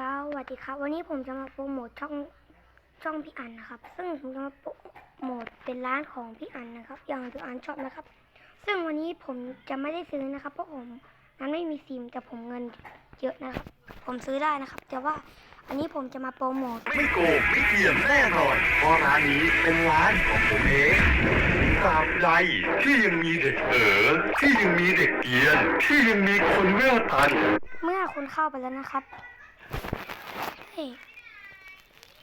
สวัสดีครับ วันนี้ผมจะมาโปรโมทช่องช่องพี่อันนะครับ ซึ่งผมจะมาโปรโมทเป็นร้านของพี่อันนะครับอย่างพี่อันชอบนะครับ ซึ่งวันนี้ผมจะไม่ได้ซื้อนะครับ เพราะผมนั้นไม่มีซิมแต่ผมเงินเยอะนะครับ ผมซื้อได้นะครับ แต่ว่าอันนี้ผมจะมาโปรโมทไม่โกงไม่เกี่ยมแน่นอนเพราะร้านนี้เป็นร้านของผมเองตราบใดที่ยังมีเด็กเอ๋อที่ยังมีเด็กเกรียนที่ยังมีคนเมื่อทัน เมื่อคุณเข้าไปแล้วนะครับ ให้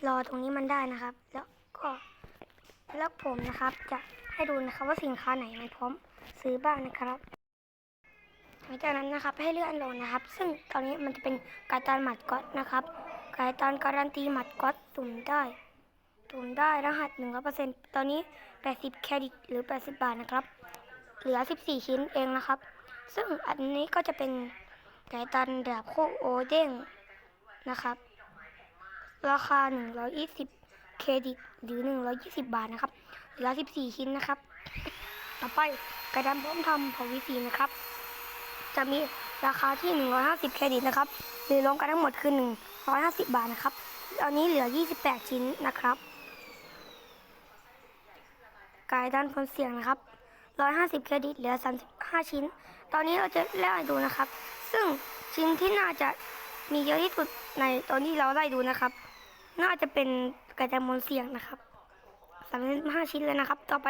รอตรงนี้มันได้นะครับ แล้วก็แล้วผมนะครับ จะให้ดูนะครับว่าสินค้าไหนมันพร้อมซื้อบ้างนะครับหลังจากนั้นนะครับให้เลื่อนลงนะครับ ซึ่งตอนนี้มันจะเป็นการตันหมัดก๊อตนะครับการตันการันตีหมัดก๊อตสุ่มได้สุ่มได้รหัสหนึ่งร้อยเปอร์เซ็นต์ตอนนี้แปดสิบเครดิตหรือแปดสิบบาทนะครับ เหลือสิบสี่ชิ้นเองนะครับ ซึ่งอันนี้ก็จะเป็นไก่ตันดาบคู่โอเด้งนะครับ ราคา 120 เครดิตหรือ 120 บาทนะครับเหลือ14 ชิ้นนะครับ ต่อไปไก่ตันพร้อมทำเผาวิสีนะครับ จะมีราคาที่ 150 เครดิตนะครับหรือรวมกันทั้งหมดคือ 150 บาทนะครับตอนนี้เหลือ 28 ชิ้นนะครับไก่ด้านพ้นเสียงนะครับ 150 เครดิตเหลือ 35 ชิ้น ตอนนี้เราจะไล่ดูนะครับ ซึ่งชิ้นที่น่าจะมีเยอะที่สุดในตอนที่เราไล่ดูนะครับ น่าจะเป็นไก่แตงโมเสียงนะครับ35ชิ้นเลยนะครับ ต่อไป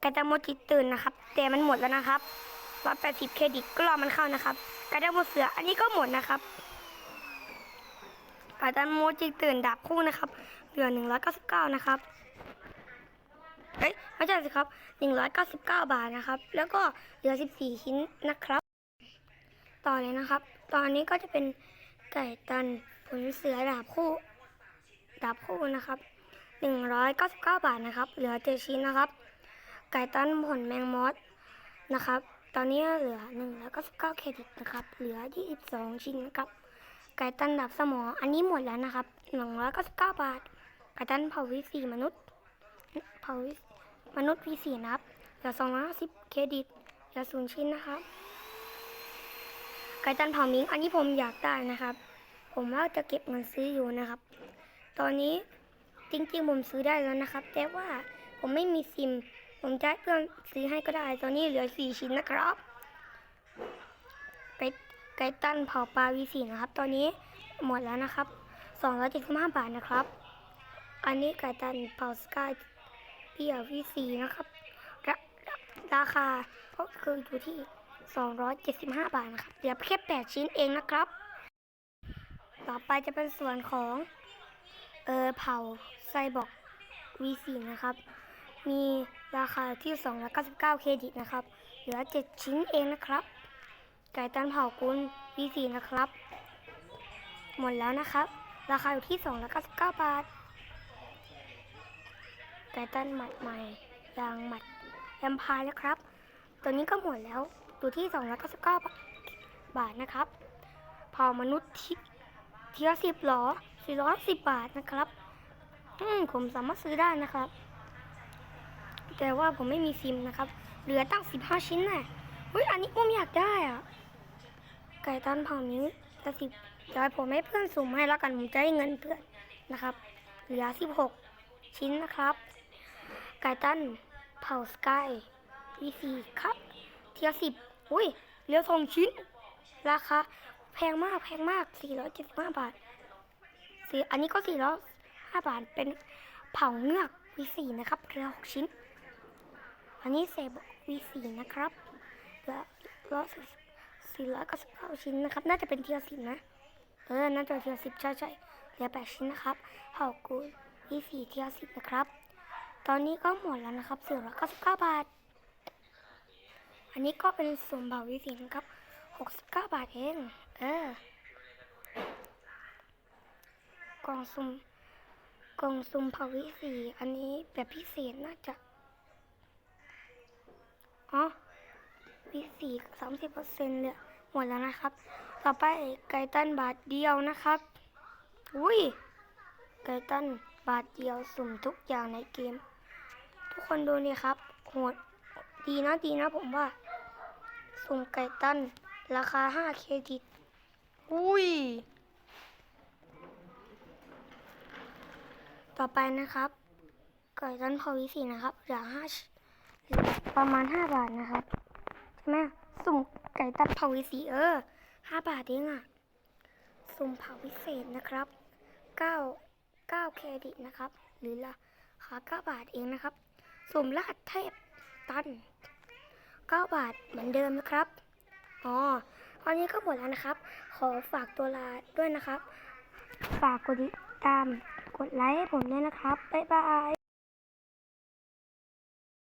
ไก่แตงโมจิตตื่นนะครับ แต่มันหมดแล้วนะครับ180เครดิตก็รอมันเข้านะครับไก่แตงโมเสืออันนี้ก็หมดนะครับไก่แตงโมจิตตื่นดาบคู่นะครับเหลือ199นะครับเอ้ยไม่ใช่สิครับ199บเก้าบาทนะครับ แล้วก็เหลือ14ชิ้นนะครับ ต่อเลยนะครับ ตอนนี้ก็จะเป็นไก่ตันผลเสือดาบคู่ ดาบคู่นะครับ 199 บาทนะครับ เหลือ7ชิ้นนะครับ ไก่ตันผลแมงมอสนะครับ ตอนนี้เหลือ199เครดิตนะครับ เหลือ 22 ชิ้นนะครับ ไก่ตันดาบสมอ อันนี้หมดแล้วนะครับ 199 บาท ไก่ตันเผาวิสีมนุษย์ เผาวิมนุษย์ V4 นะครับ เหลือ250เครดิต เหลือศูนย์ชิ้นนะครับไก่ตันเผามิง อันนี้ผมอยากได้นะครับ ผมว่าจะเก็บเงินซื้ออยู่นะครับ ตอนนี้จริงๆผมซื้อได้แล้วนะครับ แต่ว่าผมไม่มีซิม ผมจะให้เพื่อนซื้อให้ก็ได้ ตอนนี้เหลือ4ชิ้นนะครับไก่ไก่ตันเผาปลา V4 นะครับ ตอนนี้หมดแล้วนะครับ275บาทนะครับ อันนี้ไก่ตันเผาสกายเปียวีสีนะครับราราคาก็คืออยู่ที่275บาทนะครับเหลือแค่8ชิ้นเองนะครับ ต่อไปจะเป็นส่วนของ เออเผาไซบอก V4 นะครับ มีราคาที่ 299 เครดิตนะครับ เหลือ 7 ชิ้นเองนะครับ ไก่ตันเผากุล V4 นะครับ หมดแล้วนะครับ ราคาอยู่ที่ 299 บาท ไก่ตันหมัดใหม่ยางหมัดแอมพายนะครับ ตัวนี้ก็หมดแล้วอยู่ที่ 299 บาทนะครับ เผามนุษย์ที่เทียสิบหรอ 410 บาทนะครับ อืมผมสามารถซื้อได้นะครับ แต่ว่าผมไม่มีซิมนะครับ เหลือตั้ง 15 ชิ้นน่ะเฮ้ย อันนี้ผมอยากได้อะ ไก่ตันเผานิ้วจะสิบเดี๋ยวผมให้เพื่อนสุ่มให้แล้วกัน ผมจะให้เงินเพื่อนนะครับ เหลือ 16 ชิ้นนะครับ ไก่ตันเผาสกาย V4 ครับ เทียสิบอุ้ยเหลือสองชิ้น ราคาแพงมากแพงมาก 475 บาท สี่อันนี้ก็405บาทเป็นเผาเงือก V4 นะครับเหลือหกชิ้น อันนี้เซบ V4 นะครับเหลือร้อยสี่ร้อยเก้าสิบเก้าชิ้นนะครับ น่าจะเป็นเทียสิบนะ เออ น่าจะเทียสิบใช่ใช่เหลือแปดชิ้นนะครับเผากู V4 เทียสิบนะครับ ตอนนี้ก็หมดแล้วนะครับสี่ร้อยเก้าสิบเก้าบาท อันนี้ก็เป็นส่วนเบาวิสินะครับหกสิบเก้าบาทเอง เออ กล่องซุ่มกล่องซุ่มเผาวิสีอันนี้แบบพิเศษน่าจะอ๋อวิสีสามสิบเปอร์เซ็นต์เลยหมดแล้วนะครับ ต่อไปไกตันบาทเดียวนะครับ อุ้ยไกตันบาทเดียวสุ่มทุกอย่างในเกม ทุกคนดูนี่ครับโหดดีนะดีนะผมว่า สุ่มไกตันราคา5เครดิตอุ้ย ต่อไปนะครับไก่ตันพอวิสีนะครับเหลือห้าหลือประมาณห้าบาทนะครับใช่ไหมสุ่มไก่ตันพอวิสีเออห้าบาทเองอะสุ่มเผาพิเศษนะครับเก้าเก้าเครดิตนะครับ หรือราคาเก้าบาทเองนะครับ สุ่มรหัสเทพตันเก้าบาทเหมือนเดิมนะครับอ๋อตอนนี้ก็หมดแล้วนะครับ ขอฝากตัวลาด้วยนะครับ ฝากกดติดตาม ดไลค์ให้ผมด้วยนะครับ บ๊ายบาย